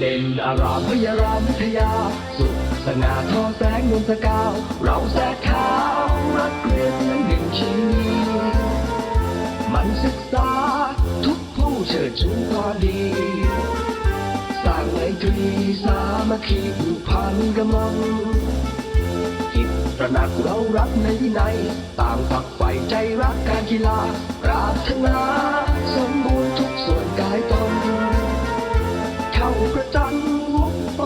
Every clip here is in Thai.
เดินอารามพยารามวิทยา สุดสง่าทอแสงนวลสกาว เราแสกขาวรักเรียนหนหนึ่งชีวิตมันศึกษาทุกผู้เชิดชูความดี สร้างไมตรีสามัคคีผูกพันกำลังจิตตระหนักเรารักในวินัยต่างฝักใฝ่ใจรักการกีฬาปรารถนา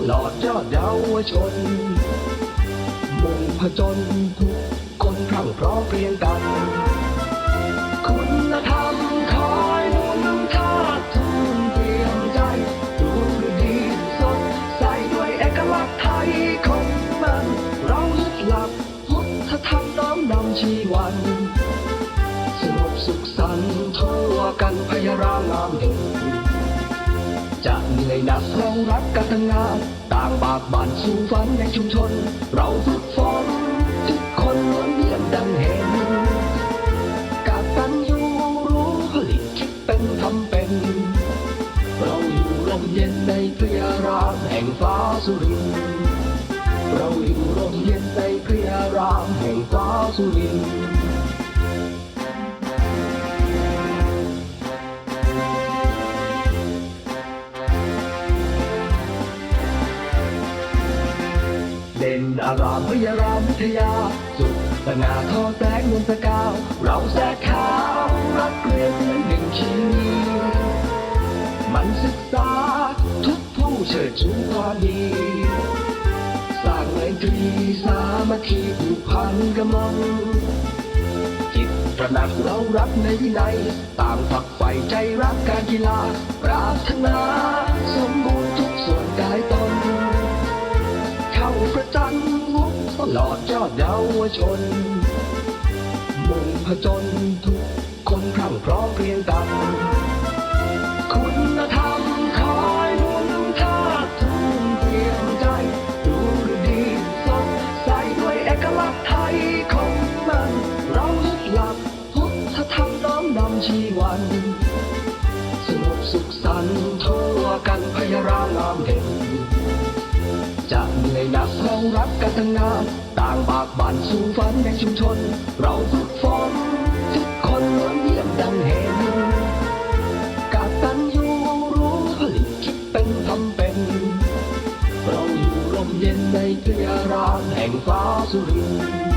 วุกตลอดยอดเยาวชน มุ่งผจญทุกคนพรั่งพร้อมเพรียงกัน คุณธรรมคอยหนุนนำท่าทุนเตรียมใจ ดูดีสดใสด้วยเอกลักษณ์ไทยของมัน เรายึดหลักพุทธธรรมน้อมนำชีวันสงบสุขสันต์ทั่วกันพยารางามเด่น จะเหนื่อยหนักเรารักกันทั้งงานต่างบากบั่นสู่ฝันในชุมชน เราฝึกฝนทุกคนล้วนเยี่ยมดังเห็นกตัญญูรู้ผลิตคิดเป็นทำเป็น เราอยู่ร่มเย็นในเกลียรามแห่งฟ้าสุรินเราอยู่ร่มเย็นในเกลียรามแห่งฟ้าสุริน ด่นอารามพยารามวิทยา สุดสง่าทอแสงนวลสกาว เราแสกขาวรักเรียนเหนหนึ่งชีวิตมันศึกษาทุกผู้เชิดชูความดี สร้างไมตรีสามัคคีผูกพันกำลังจิตตระหนักเรารักในวินัยต่างฝักใฝ่ใจรักการกีฬาปรารถนาสมบูรณ์ ประจันวุกตลอดยอดเยาวชน มุ่งผจญทุกคนพรั่งพร้อมเพรียงกันคุณธรรมคอยนุนท่าทุนเตรียมใจ ดูดีสดใสด้วยเอกลักษณ์ไทยของมัน เรายึดหลักพุทธธรรมน้อมนำชีวัน รารักกันทั้งงานต่างบากบั่นสู่ฝันในชุมชน เราฝึกฝนทุกคนล้วนเยี่ยมดังเห็นกตันยูรู้ผลิตคิดเป็นทำเป็น เราอยู่ร่มเย็นในเกลียรามแห่งฟ้าสุรินทร์เราอยู่ร่มแห่งฟ้าสุรินทร์